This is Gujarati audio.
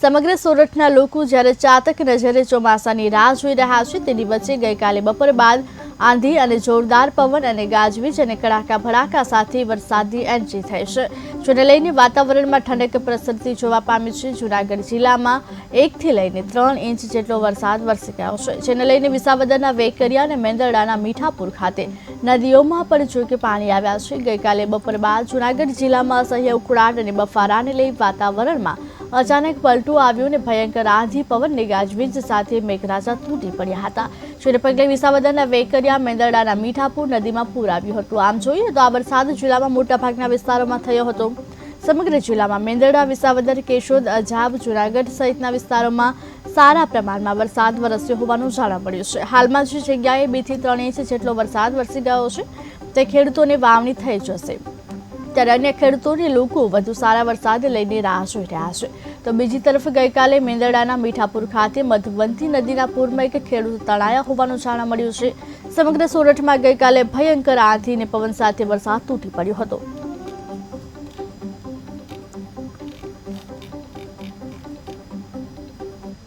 સમગ્ર સોરઠના લોકો જ્યારે ચાતક નજરે ચોમાસાની રાહ જોઈ રહ્યા છે, તેની વચ્ચે ગઈકાલે બપોર બાદ આંધી અને જોરદાર પવન અને ગાજવીજ અને કડાકા ભડાકા સાથે વરસાદની એન્ટ્રી થઈ છે. જેને લઈને વાતાવરણમાં ઠંડક પ્રસરતી જોવા પામી છે. જૂનાગઢ જિલ્લામાં એકથી લઈને ત્રણ ઇંચ જેટલો વરસાદ વરસી ગયો છે. જેને લઈને વિસાવદરના વેકરિયા અને મેંદરડાના મીઠાપુર ખાતે નદીઓમાં પણ જોકે પાણી આવ્યા છે. ગઈકાલે બપોર બાદ જૂનાગઢ જિલ્લામાં અસહ્ય ઉકળાટ અને બફારાને લઈ વાતાવરણમાં અચાનક પલટું આવ્યું અને ભયંકર આંધી પવનની ગાજવીજ સાથે મેઘરાજા તૂટી પડ્યા હતા. જેને પગલે વિસાવદરના વેકરિયા, મેંદરડાના મીઠાપુર નદીમાં પૂર આવ્યું હતું. આમ જોઈએ તો આ વરસાદ જિલ્લામાં મોટાભાગના વિસ્તારોમાં થયો હતો. સમગ્ર જિલ્લામાં મેંદરડા, વિસાવદર, કેશોદ, અજાબ, જુનાગઢ સહિતના વિસ્તારોમાં સારા પ્રમાણમાં વરસાદ વરસ્યો હોવાનું જાણવા મળ્યું છે. હાલમાં જે જગ્યાએ બેથી ત્રણ ઇંચ જેટલો વરસાદ વરસી ગયો છે, તે ખેડૂતોને વાવણી થઈ જશે. ત્યારે અન્ય ખેડૂતોને લોકો વધુ સારા વરસાદ લઈને રાહ જોઈ રહ્યા છે. તો બીજી તરફ ગઈકાલે મેંદરડાના મીઠાપુર ખાતે મધવંતી નદીના પૂરમાં એક ખેડૂત તણાયા હોવાનું જાણવા મળ્યું છે. સમગ્ર સોરઠમાં ગઈકાલે ભયંકર આંધી અને પવન સાથે વરસાદ તૂટી પડ્યો હતો.